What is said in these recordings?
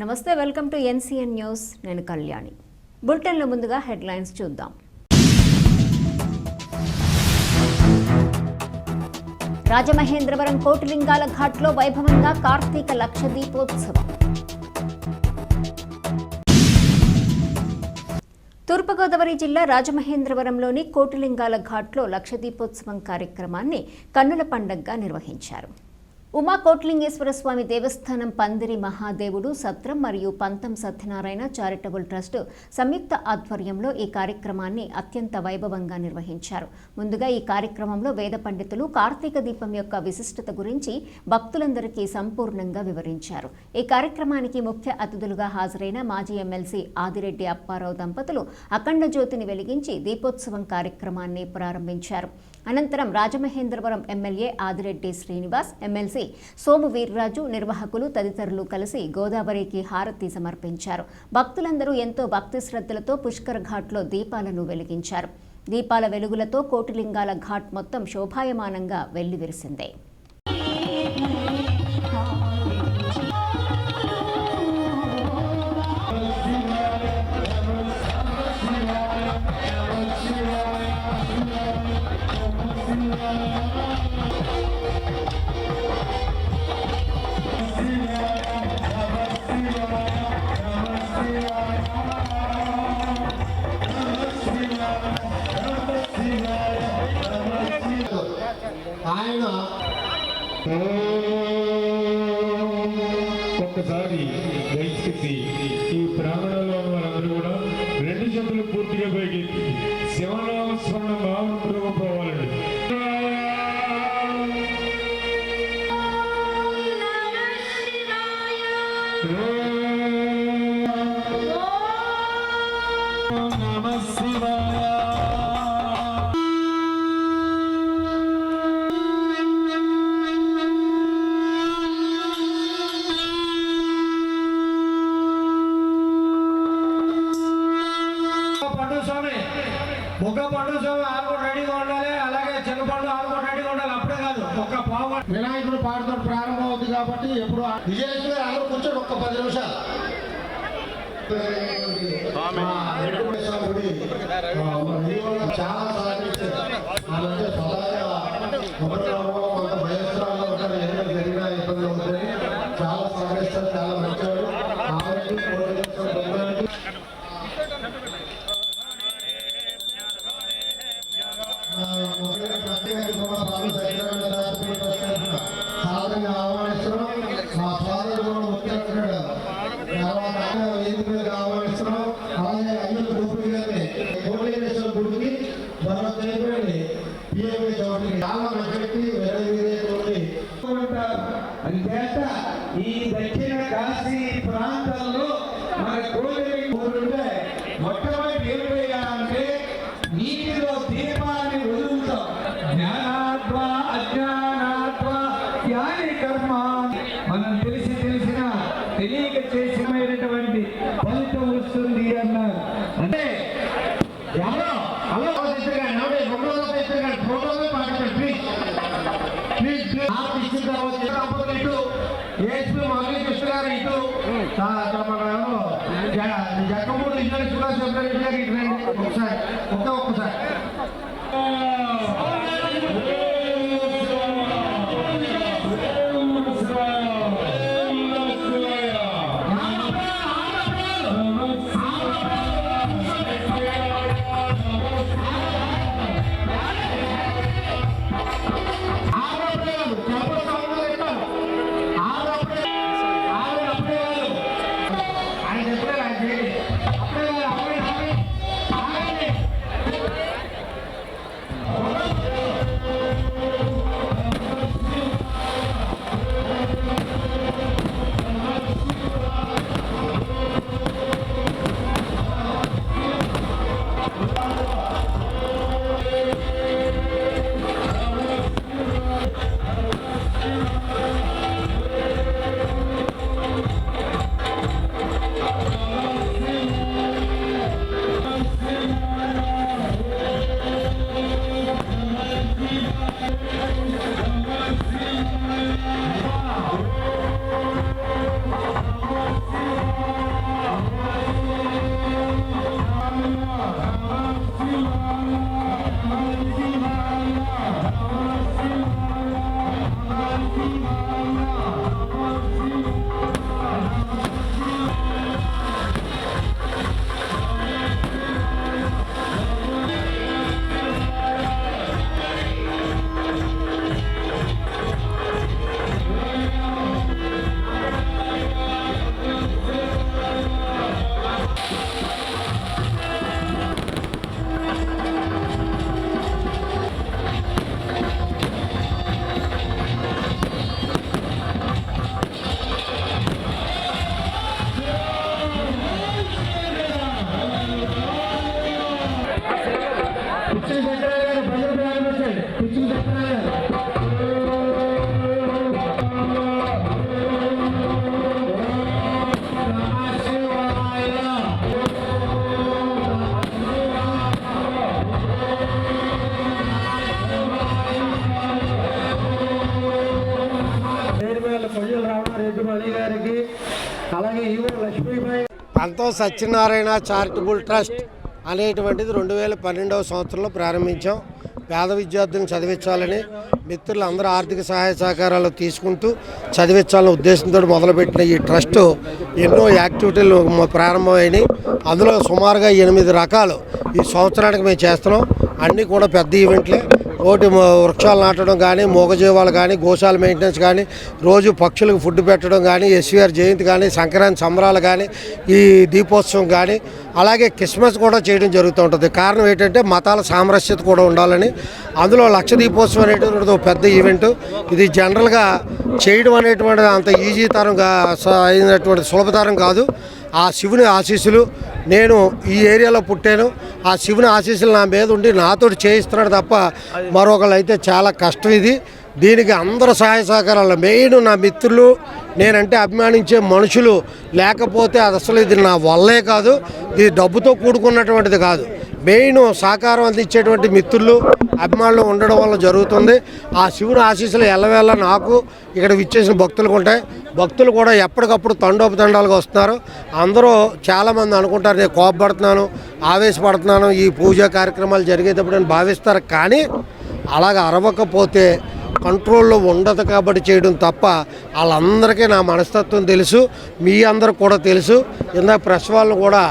నమస్తే welcome to NCN news. నేను కళ్యాణి. బులెటిన్లో ముందుగా హెడ్లైన్స్ చూద్దాం. రాజమహేంద్రవరం కోటిలింగాల ఘాట్లో వైభవంగా కార్తీక లక్ష దీపోత్సవం తూర్పుగోదావరి జిల్లా రాజమహేంద్రవరంలోని కోటిలింగాల ఘాట్లో లక్ష దీపోత్సవం కార్యక్రమాన్ని కన్నుల పండగగా నిర్వహించారు. ఉమా కోట్లింగేశ్వర స్వామి దేవస్థానం పందిరి మహాదేవుడు సత్రం మరియు పంతం సత్యనారాయణ చారిటబుల్ ట్రస్ట్ సంయుక్త ఆధ్వర్యంలో ఈ కార్యక్రమాన్ని అత్యంత వైభవంగా నిర్వహించారు. ముందుగా ఈ కార్యక్రమంలో వేద పండితులు కార్తీక దీపం యొక్క విశిష్టత గురించి భక్తులందరికీ సంపూర్ణంగా వివరించారు. ఈ కార్యక్రమానికి ముఖ్య అతిథులుగా హాజరైన మాజీ ఎమ్మెల్సీ ఆదిరెడ్డి అప్పారావు దంపతులు అఖండ జ్యోతిని వెలిగించి దీపోత్సవం కార్యక్రమాన్ని ప్రారంభించారు. అనంతరం రాజమహేంద్రవరం ఎమ్మెల్యే ఆదిరెడ్డి శ్రీనివాస్ ఎమ్మెల్సీ సోము వీర్రాజు నిర్వాహకులు తదితరులు కలిసి గోదావరికి హారతి సమర్పించారు. భక్తులందరూ ఎంతో భక్తి శ్రద్ధలతో పుష్కర్ ఘాట్లో దీపాలను వెలిగించారు. దీపాల వెలుగులతో కోటిలింగాల ఘాట్ మొత్తం శోభాయమానంగా వెల్లివిరిసిందే. ఒక్కసారి దయచేసి ఈ ప్రాంగణంలో ఉన్న వారందరూ కూడా రెండు చేతులు పూర్తిగా పైకెత్తి. వినాయకుడు పాడుతో ప్రారంభం అవుతుంది కాబట్టి ఎప్పుడు విజయలక్ష్మి గారు అందరూ కూర్చోండి ఒక్క పది నిమిషాలు. చాలా కొంత ఉంటారు. జరిగినా ఇబ్బంది అవుతాయి చాలా సహకరిస్తారు చాలా మన పిఎంఏ చోటికి చాలా వ్యక్తి వేరే అంచేత ఈ దక్షిణ కాశీ ప్రాంతంలో మన కోరిక కోరుంటే మొట్టమొదటి ఏం చేయాలంటే నీటిలో దీపాన్ని వదులుతాం. జ్ఞానాత్వ అజ్ఞానాత్వ జ్ఞాని కర్మ మనం తెలిసి విజయలక్ష్మి గారు చెప్పారు గారు ఇటు రండి ఒకసారి ఒక్క ఒక్కసారి అలాగే ఈవో లక్ష్మీబాయి పంతో సత్యనారాయణ చారిటబుల్ ట్రస్ట్ అనేటువంటిది రెండు వేల పన్నెండవ సంవత్సరంలో ప్రారంభించాం. పేద విద్యార్థులను చదివించాలని మిత్రులు అందరూ ఆర్థిక సహాయ సహకారాలు తీసుకుంటూ చదివించాలనే ఉద్దేశంతో మొదలుపెట్టిన ఈ ట్రస్ట్ ఎన్నో యాక్టివిటీలు ప్రారంభమైనాయి. ప్రారంభమైనవి అందులో సుమారుగా ఎనిమిది రకాలు ఈ సంవత్సరానికి మేము చేస్తున్నాం. అన్నీ కూడా పెద్ద ఈవెంట్లే. ఒకటి వృక్షాలు నాటడం కానీ మూగజీవాలు కానీ గోశాల మెయింటెనెన్స్ కానీ రోజు పక్షులకు ఫుడ్ పెట్టడం కానీ ఎస్వీఆర్ జయంతి కానీ సంక్రాంతి సంబరాలు కానీ ఈ దీపోత్సవం కానీ అలాగే క్రిస్మస్ కూడా చేయడం జరుగుతూ ఉంటుంది. కారణం ఏంటంటే మతాల సామరస్యత కూడా ఉండాలని. అందులో లక్ష దీపోత్సవం అనేటువంటిది ఒక పెద్ద ఈవెంట్ ఇది జనరల్గా చేయడం అనేటువంటిది అంత ఈజీ తరం అయినటువంటి సులభతరం కాదు. ఆ శివుని ఆశీస్సులు నేను ఈ ఏరియాలో పుట్టాను. ఆ శివుని ఆశీస్సులు నా మీద ఉండి నాతోటి చేయిస్తున్నాడు తప్ప మరొకరు అయితే చాలా కష్టం ఇది. దీనికి అందరు సహాయ సహకారాలు. మెయిన్ నా మిత్రులు నేనంటే అభిమానించే మనుషులు లేకపోతే అసలు ఇది నా వల్లే కాదు. ఇది డబ్బుతో కూడుకున్నటువంటిది కాదు. మెయిన్ సహకారం అందించేటువంటి మిత్రులు అభిమానులు ఉండడం వల్ల జరుగుతుంది. ఆ శివుని ఆశీస్సులు ఎల్లవేళ నాకు ఇక్కడ విచ్చేసిన భక్తులకు ఉంటాయి. భక్తులు కూడా ఎప్పటికప్పుడు తండోపతండాలుగా వస్తున్నారు. అందరూ చాలామంది అనుకుంటారు నేను కోపపడుతున్నాను ఆవేశపడుతున్నాను ఈ పూజా కార్యక్రమాలు జరిగేటప్పుడు అని భావిస్తారు కానీ అలాగ అరవకపోతే కంట్రోల్లో ఉండదు కాబట్టి చేయడం తప్ప వాళ్ళందరికీ నా మనస్తత్వం తెలుసు మీ అందరికి కూడా తెలుసు. ఇందాక ప్రెస్ వాళ్ళు కూడా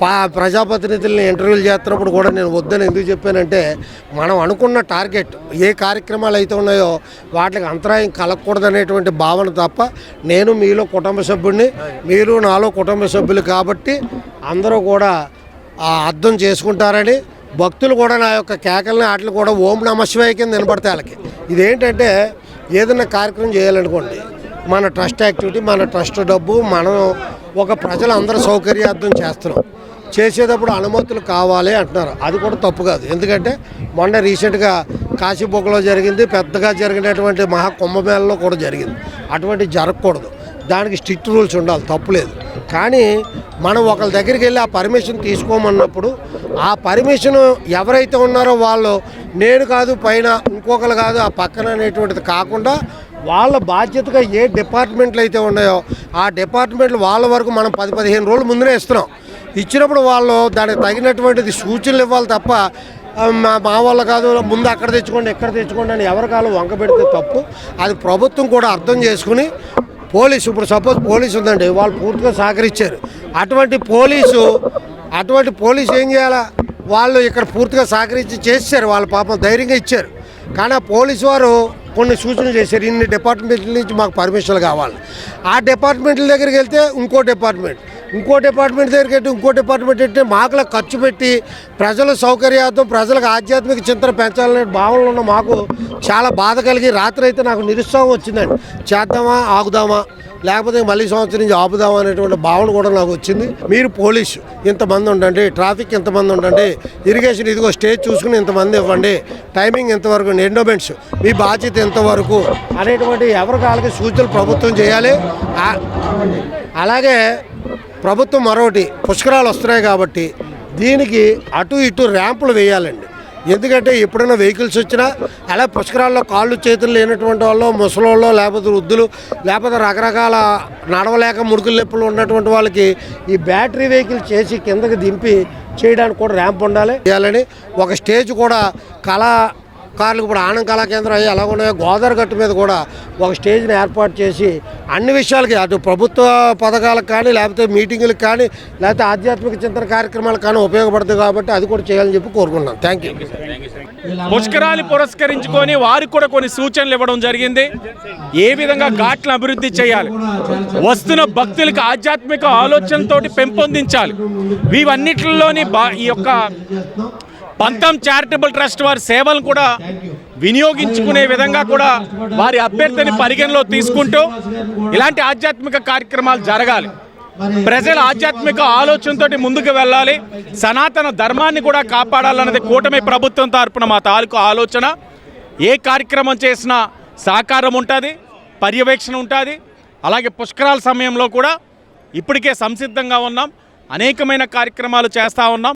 పా ప్రజాప్రతినిధుల్ని ఇంటర్వ్యూలు చేస్తున్నప్పుడు కూడా నేను వద్దని ఎందుకు చెప్పానంటే మనం అనుకున్న టార్గెట్ ఏ కార్యక్రమాలు అయితే ఉన్నాయో వాటికి అంతరాయం కలగకూడదనేటువంటి భావన తప్ప నేను మీలో కుటుంబ సభ్యుడిని మీరు నాలో కుటుంబ సభ్యులు కాబట్టి అందరూ కూడా అర్థం చేసుకుంటారని భక్తులు కూడా నా యొక్క కేకలని వాటిని కూడా ఓం నమ శివాయ కింద నిలబడతాయి వాళ్ళకి. ఇదేంటంటే ఏదైనా కార్యక్రమం చేయాలనుకోండి మన ట్రస్ట్ యాక్టివిటీ మన ట్రస్ట్ డబ్బు మనం ఒక ప్రజలందరూ సౌకర్యార్థం చేస్తున్నాం. చేసేటప్పుడు అనుమతులు కావాలి అంటున్నారు. అది కూడా తప్పు కాదు. ఎందుకంటే మొన్న రీసెంట్గా కాశీబొక్కలో జరిగింది పెద్దగా జరిగినటువంటి మహా కుంభమేళలో కూడా జరిగింది. అటువంటి జరగకూడదు. దానికి స్ట్రిక్ట్ రూల్స్ ఉండాలి తప్పులేదు కానీ మనం ఒకరి దగ్గరికి వెళ్ళి ఆ పర్మిషన్ తీసుకోమన్నప్పుడు ఆ పర్మిషన్ ఎవరైతే ఉన్నారో వాళ్ళు నేను కాదు పైన ఇంకొకరు కాదు ఆ పక్కన అనేటువంటిది కాకుండా వాళ్ళ బాధ్యతగా ఏ డిపార్ట్మెంట్లు అయితే ఉన్నాయో ఆ డిపార్ట్మెంట్లు వాళ్ళ వరకు మనం పది పదిహేను రోజులు ముందునే ఇస్తున్నాం. ఇచ్చినప్పుడు వాళ్ళు దానికి తగినటువంటిది సూచనలు ఇవ్వాలి తప్ప మా మా కాదు ముందు అక్కడ తెచ్చుకోండి ఎక్కడ తెచ్చుకోండి అని ఎవరి కాలం వంక పెడితే తప్పు. అది ప్రభుత్వం కూడా అర్థం చేసుకుని పోలీసు ఇప్పుడు సపోజ్ పోలీసు ఉందండి వాళ్ళు పూర్తిగా సహకరించారు. అటువంటి పోలీసు అటువంటి పోలీసు ఏం చేయాలా? వాళ్ళు ఇక్కడ పూర్తిగా సహకరించి చేశారు వాళ్ళ పాపం ధైర్యంగా ఇచ్చారు. కానీ ఆ పోలీసు వారు కొన్ని సూచనలు చేశారు. ఇన్ని డిపార్ట్మెంట్ల నుంచి మాకు పర్మిషన్లు కావాలి. ఆ డిపార్ట్మెంట్ల దగ్గరికి వెళ్తే ఇంకో డిపార్ట్మెంట్ ఇంకో డిపార్ట్మెంట్ దగ్గరికి వెళ్తే ఇంకో డిపార్ట్మెంట్ పెట్టి మాకులా ఖర్చు పెట్టి ప్రజల సౌకర్యార్థం ప్రజలకు ఆధ్యాత్మిక చింతన పెంచాలనే భావనలో ఉన్న మాకు చాలా బాధ కలిగి రాత్రి అయితే నాకు నిరుత్సాహం వచ్చిందండి. చేద్దామా ఆగుదామా లేకపోతే మళ్ళీ సంవత్సరం నుంచి ఆపుదామా అనేటువంటి భావన కూడా నాకు వచ్చింది. మీరు పోలీసు ఇంతమంది ఉండండి ట్రాఫిక్ ఇంతమంది ఉండండి ఇరిగేషన్ ఇదిగో స్టేజ్ చూసుకుని ఇంతమంది ఇవ్వండి టైమింగ్ ఎంతవరకు ఎండోమెంట్స్ మీ బాధ్యత ఎంతవరకు అనేటువంటి ఎవరి కాళ్ళకి సూచనలు ప్రభుత్వం చేయాలి. అలాగే ప్రభుత్వం మరొకటి పుష్కరాలు వస్తున్నాయి కాబట్టి దీనికి అటు ఇటు ర్యాంపులు వేయాలండి. ఎందుకంటే ఎప్పుడైనా వెహికల్స్ వచ్చినా అలా పుష్కరాల్లో కాళ్ళు చేతులు లేనటువంటి వాళ్ళు ముసలోళ్ళు లేకపోతే వృద్ధులు లేకపోతే రకరకాల నడవలేక ముడుకులు నొప్పులు ఉన్నటువంటి వాళ్ళకి ఈ బ్యాటరీ వెహికల్ చేసి కిందకి దింపి చేయడానికి కూడా ర్యాంప్ ఉండాలి. చేయాలని ఒక స్టేజ్ కూడా కళా కార్లకు ఇప్పుడు ఆనంద కళా కేంద్రం అయ్యి ఎలా ఉన్నాయో గోదావరి గట్టు మీద కూడా ఒక స్టేజ్ని ఏర్పాటు చేసి అన్ని విషయాలకి అటు ప్రభుత్వ పథకాలకు కానీ లేకపోతే మీటింగులకు కానీ లేకపోతే ఆధ్యాత్మిక చింతన కార్యక్రమాలకు కానీ ఉపయోగపడుతుంది కాబట్టి అది కూడా చేయాలని చెప్పి కోరుకుంటున్నాను. థ్యాంక్ యూ పుష్కరాలు పురస్కరించుకొని వారికి కూడా కొన్ని సూచనలు ఇవ్వడం జరిగింది. ఏ విధంగా ఘాట్లను అభివృద్ధి చేయాలి? వస్తున్న భక్తులకు ఆధ్యాత్మిక ఆలోచనతోటి పెంపొందించాలి. ఇవన్నిటిలోని బా ఈ యొక్క పంతం చారిటబుల్ ట్రస్ట్ వారి సేవలను కూడా వినియోగించుకునే విధంగా కూడా వారి అభ్యర్థిని పరిగణలో తీసుకుంటూ ఇలాంటి ఆధ్యాత్మిక కార్యక్రమాలు జరగాలి. ప్రజల ఆధ్యాత్మిక ఆలోచనతోటి ముందుకు వెళ్ళాలి. సనాతన ధర్మాన్ని కూడా కాపాడాలన్నది కూటమి ప్రభుత్వం తరపున మా తాలూకు ఆలోచన. ఏ కార్యక్రమం చేసినా సహకారం ఉంటుంది పర్యవేక్షణ ఉంటుంది. అలాగే పుష్కరాల సమయంలో కూడా ఇప్పటికే సంసిద్ధంగా ఉన్నాం. అనేకమైన కార్యక్రమాలు చేస్తూ ఉన్నాం.